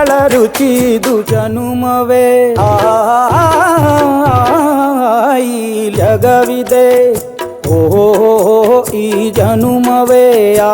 ವಿರಳ ರುಚಿ ಇದು ಜನುಮವೇ ಆ ಈ ಜಗವಿದೆ ಓ ಈ ಜನುಮವೇ ಆ